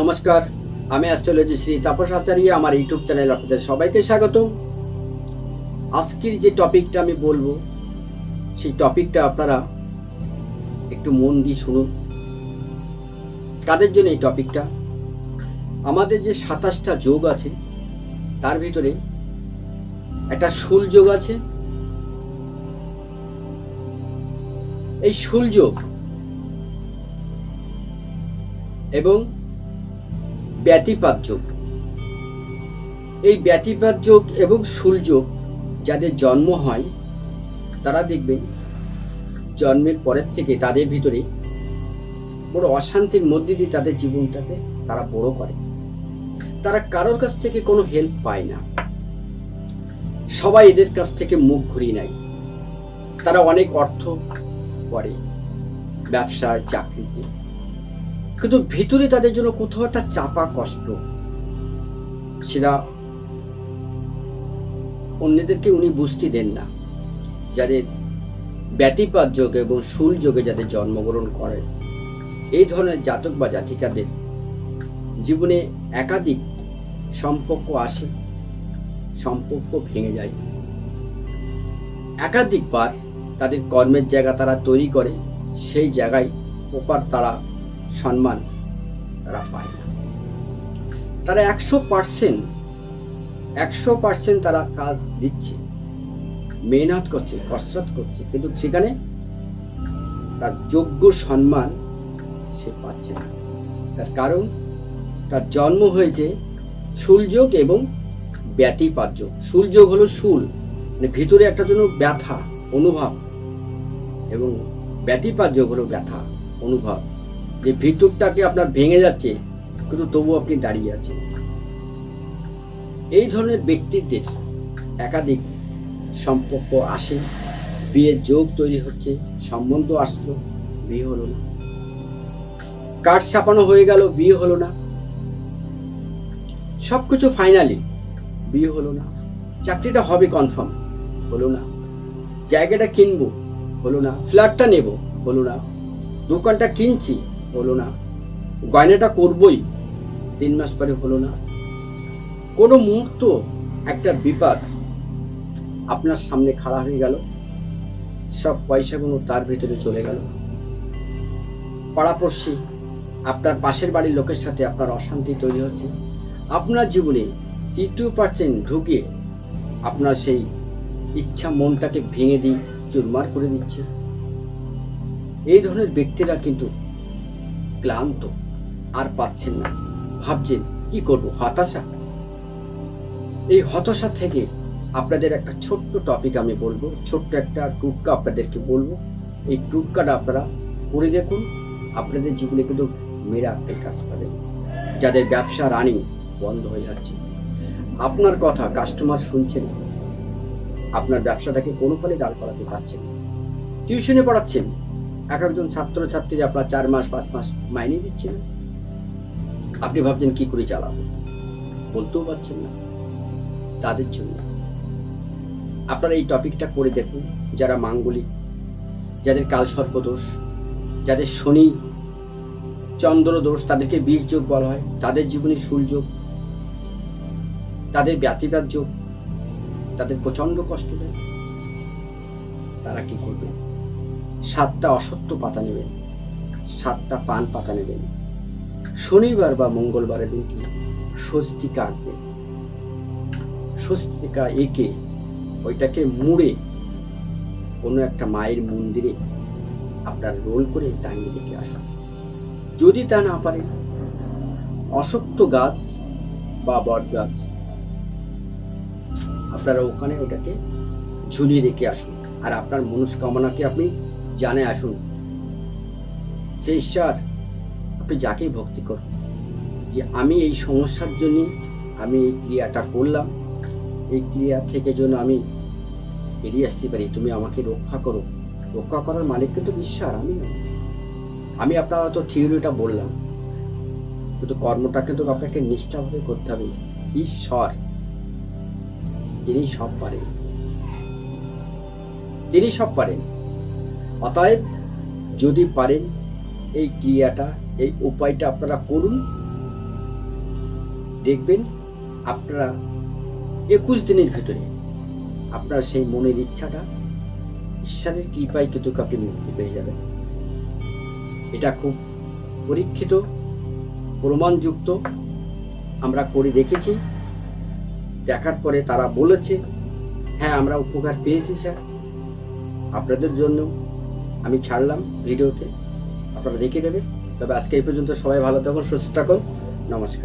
নমস্কার, আমি অ্যাস্ট্রোলজি শ্রী তাপস আচার্য, আমার ইউটিউব চ্যানেল আপনাদের সবাইকে স্বাগত আজকের যে টপিকটা আমি বলব, সেই টপিকটা আপনারা একটু মন দিয়ে শুনুন। কাদের জন্য এই টপিকটা? আমাদের যে সাতাশটা যোগ আছে, তার ভিতরে একটা শুল যোগ আছে। এই শুল যোগ এবং ব্যতিপাত যোগ এই ব্যতিপাত যোগ এবং শুল যোগ যাদের জন্ম হয়, তারা দেখবেন জন্মের পরের থেকে তাদের ভিতরে বড় অশান্তির মধ্যে দিয়ে তাদের জীবনটাকে তারা বড় করে। তারা কারোর কাছ থেকে কোনো হেল্প পায় না। সবাই এদের কাছ থেকে মুখ ঘুরিয়ে নেয়। তারা অনেক অর্থ করে ব্যবসায় চাকরিতে। কিন্তু ভিতরে তাদের জন্য কোথাও একটা চাপা কষ্ট। সেটা অন্যদেরকে উনি বুঝতে দেন না, যাদের ব্যতিপাত যোগ এবং শুল যোগে যাদের জন্মগ্রহণ করে। এই ধরনের জাতক বা জাতিকাদের জীবনে একাধিক সম্পর্ক আসে, সম্পর্ক ভেঙে যায়। একাধিকবার তাদের কর্মের জায়গা তারা তৈরি করে, সেই জায়গায় প্রপার তারা সম্মান তারা পায় না। তারা একশো পার্সেন্ট একশো পার্সেন্ট তারা কাজ দিচ্ছে। মেহনত করছে, কসরত করছে, কিন্তু সেখানে তার যোগ্য সম্মান সে পাচ্ছে না। তার কারণ, তার জন্ম হয়েছে সুলযোগ এবং ব্যতিপাত যোগ। শুলযোগ হলো শুল মানে ভিতরে একটা জন্য ব্যথা, অনুভব, এবং ব্যতিপাত যোগ হলো ব্যথা, অনুভব। যে ভিতরটাকে আপনার ভেঙে যাচ্ছে, কিন্তু তবু আপনি দাঁড়িয়ে আছেন। এই ধরনের ব্যক্তিদের একাধিক সম্পর্ক আসে, বিয়ের যোগ তৈরি হচ্ছে, সম্বন্ধ আসলো, বিয়ে হলো না। কার্ড ছাপানো হয়ে গেল, বিয়ে হলো না। সবকিছু ফাইনালি বিয়ে হলো না। চাকরিটা হবে কনফার্ম, হলো না। জায়গাটা কিনবো, হলো না। ফ্ল্যাটটা নেব, হলো না। দোকানটা কিনছি হলো না। গয়নাটা করবই, তিন মাস পরে হলো না। কোনো মুহূর্ত একটা বিপদ আপনার সামনে খাড়া হয়ে গেল, সব পয়সাগুলো তার ভিতরে চলে গেল। পাড়াপড়শি, আপনার পাশের বাড়ির লোকের সাথে আপনার অশান্তি তৈরি হচ্ছে। আপনার জীবনে তৃতীয় পার্সেন্ট ঢুকে আপনার সেই ইচ্ছা মনটাকে ভেঙে দিয়ে চুরমার করে দিচ্ছে। এই ধরনের ব্যক্তিরা কিন্তু ক্লান্ত। আর পাচ্ছেন না। ভাবছেন, কি করব, হতাশা? এই হতাশা থেকে আপনাদের একটা ছোট্ট টপিক আমি বলব, ছোট্ট একটা টুটকা আপনাদেরকে বলব। এই টুটকাটা আপনারা করে দেখুন, আপনাদের জীবনে কিন্তু মেরাক্কেল কাজ পাবেন যাদের ব্যবসা রানিং বন্ধ হয়ে যাচ্ছে। আপনার কথা কাস্টমার শুনছেন, আপনার ব্যবসাটাকে কোনো ফলে দাঁড় করাতে পারছেন। টিউশনে পড়াচ্ছেন এক একজন ছাত্র ছাত্রী আপনার চার মাস, পাঁচ মাস মাইনে দিচ্ছেন আপনি ভাবছেন কি করে চালাবো? বলতেও পারছেন না। তাদের জন্য। আপনারা এই টপিকটা করে দেখুন, যারা মাঙ্গলিক, যাদের কাল দোষ, যাদের শনি চন্দ্র দোষ, তাদেরকে বীজ যোগ বলা হয়। তাদের জীবনে সূর্যোগ তাদের ব্যতিপাত যোগ, তাদের প্রচণ্ড কষ্ট দেয়। তারা কি করবে? সাতটা অসত্য পাতা নেবেন, সাতটা পান পাতা নেবেন। শনিবার বা মঙ্গলবারের দিন কি স্বস্তিকা আঁকবেন। স্বস্তিকা এঁকে ওইটাকে মুড়ে কোনো একটা মায়ের মন্দিরে আপনার রোল করে টাঙিয়ে রেখে আসুন যদি তা না পারেন, অসত্য গাছ বা বট গাছ, আপনারা ওখানে ওটাকে ঝুলিয়ে রেখে আসুন। আর আপনার মনস্কামনাকে আপনি জানে আসুন। সে ঈশ্বর, আপনি যাকেই ভক্তি করুন, যে আমি এই সমস্যার জন্য আমি এই ক্রিয়াটা করলাম। এই ক্রিয়া থেকে যেন আমি বেরিয়ে আসতে পারি। তুমি আমাকে রক্ষা করো। রক্ষা করার মালিক কিন্তু ঈশ্বর, আমি। আমি আপনার হয়তো থিওরিটা বললাম, কিন্তু কর্মটা কিন্তু আপনাকে নিষ্ঠাভাবে করতে হবে। ঈশ্বর, তিনি সব পারেন। তিনি সব পারেন। অতএব যদি পারেন, এই ক্রিয়াটা, এই উপায়টা আপনারা করুন। দেখবেন আপনারা একুশ দিনের ভিতরে আপনার সেই মনের ইচ্ছাটা, ঈশ্বরের কৃপায় কিন্তু আপনি মুক্তি পেয়ে যাবেন। এটা খুব পরীক্ষিত, প্রমাণযুক্ত আমরা করে দেখেছি। দেখার পরে তারা বলেছে হ্যাঁ আমরা উপকার পেয়েছি, স্যার। আপনাদের জন্য আমি ছাড়লাম ভিডিওতে। আপনারা দেখে নেবেন। তবে আজকে এই পর্যন্ত সবাই ভালো থাকুন, সুস্থ থাকুন। নমস্কার।